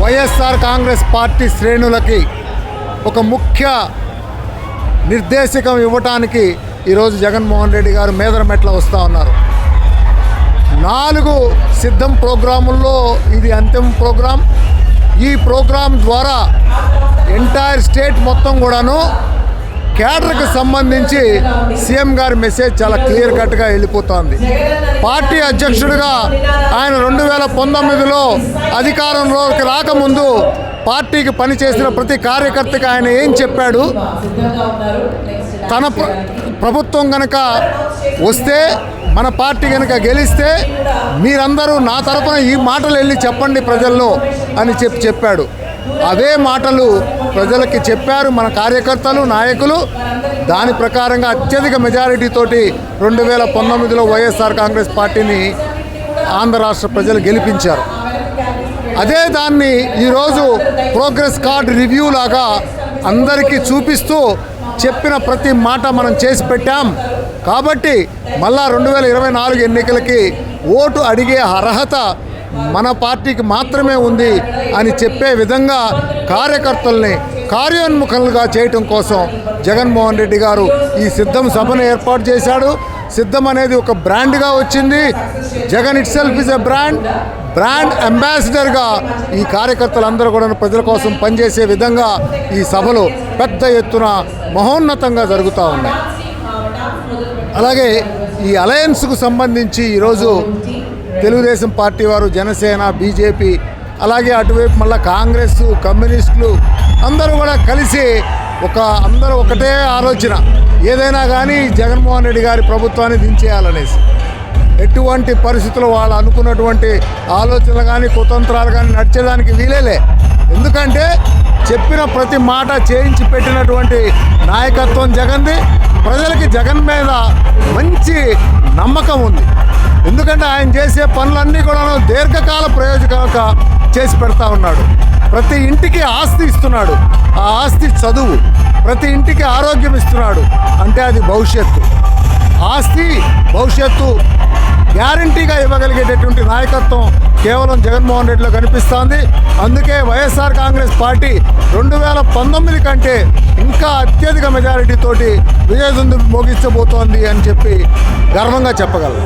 YSR Congress party శ్రేణులకి ఒక ముఖ్య నిర్దేశకం ఇవ్వటానికి ఈరోజు జగన్మోహన్ రెడ్డి గారు మేదరమెట్ల వస్తూ ఉన్నారు. నాలుగు సిద్ధం ప్రోగ్రాముల్లో ఇది అంతిమ ప్రోగ్రాం. ఈ ప్రోగ్రాం ద్వారా ఎంటైర్ స్టేట్ మొత్తం కూడాను కేడర్కి సంబంధించి సీఎం గారి మెసేజ్ చాలా క్లియర్ కట్గా వెళ్ళిపోతోంది. పార్టీ అధ్యక్షుడిగా ఆయన రెండు వేల పంతొమ్మిదిలో అధికారంలోకి రాకముందు పార్టీకి పనిచేసిన ప్రతి కార్యకర్తకి ఆయన ఏం చెప్పాడు? తన ప్రభుత్వం కనుక వస్తే మన పార్టీ కనుక గెలిస్తే మీరందరూ నా తరపున ఈ మాటలు వెళ్ళి చెప్పండి ప్రజల్లో అని చెప్పి చెప్పాడు. అవే మాటలు ప్రజలకి చెప్పారు మన కార్యకర్తలు నాయకులు. దాని ప్రకారంగా అత్యధిక మెజారిటీతోటి రెండు వేల పంతొమ్మిదిలో వైఎస్ఆర్ కాంగ్రెస్ పార్టీని ఆంధ్ర రాష్ట్ర ప్రజలు గెలిపించారు. అదే దాన్ని ఈరోజు ప్రోగ్రెస్ కార్డ్ రివ్యూ లాగా అందరికీ చూపిస్తూ చెప్పిన ప్రతి మాట మనం చేసి పెట్టాం. కాబట్టి మళ్ళా రెండు వేల ఇరవై నాలుగు ఎన్నికలకి ఓటు అడిగే అర్హత మన పార్టీకి మాత్రమే ఉంది అని చెప్పే విధంగా కార్యకర్తల్ని కార్యోన్ముఖులుగా చేయటం కోసం జగన్మోహన్ రెడ్డి గారు ఈ సిద్ధం సభను ఏర్పాటు చేశాడు. సిద్ధం అనేది ఒక బ్రాండ్గా వచ్చింది. Jagan itself is a brand. Brand అంబాసిడర్గా ఈ కార్యకర్తలందరూ కూడా ప్రజల కోసం పనిచేసే విధంగా ఈ సభలు పెద్ద ఎత్తున మహోన్నతంగా జరుగుతూ ఉన్నాయి. అలాగే ఈ అలయన్స్కు సంబంధించి ఈరోజు తెలుగుదేశం పార్టీ వారు జనసేన బీజేపీ అలాగే అటువైపు మళ్ళీ కాంగ్రెస్ కమ్యూనిస్టులు అందరూ కూడా కలిసి ఒక అందరూ ఒకటే ఆలోచన. ఏదైనా కానీ జగన్మోహన్ రెడ్డి గారి ప్రభుత్వాన్ని దించేయాలనేసి. ఎటువంటి పరిస్థితులు వాళ్ళు అనుకున్నటువంటి ఆలోచనలు కానీ కుతంత్రాలు కానీ నడిచేదానికి వీలేలే. ఎందుకంటే చెప్పిన ప్రతి మాట చేయించి పెట్టినటువంటి నాయకత్వం జగన్ది ప్రజలకి జగన్ మీద మంచి నమ్మకం ఉంది. ఎందుకంటే ఆయన చేసే పనులన్నీ కూడా దీర్ఘకాల ప్రయోజకంగా చేసి పెడతా ఉన్నాడు. ప్రతి ఇంటికి ఆస్తి ఇస్తున్నాడు. ఆ ఆస్తి చదువు. ప్రతి ఇంటికి ఆరోగ్యం ఇస్తున్నాడు. అంటే అది భవిష్యత్తు. ఆస్తి భవిష్యత్తు గ్యారంటీగా ఇవ్వగలిగేటటువంటి నాయకత్వం కేవలం జగన్మోహన్ రెడ్డిలో కనిపిస్తోంది. అందుకే వైఎస్ఆర్ కాంగ్రెస్ పార్టీ రెండు వేల పంతొమ్మిది కంటే ఇంకా అత్యధిక మెజారిటీతోటి విజయదుందు మోగించబోతోంది అని చెప్పి గర్వంగా చెప్పగలం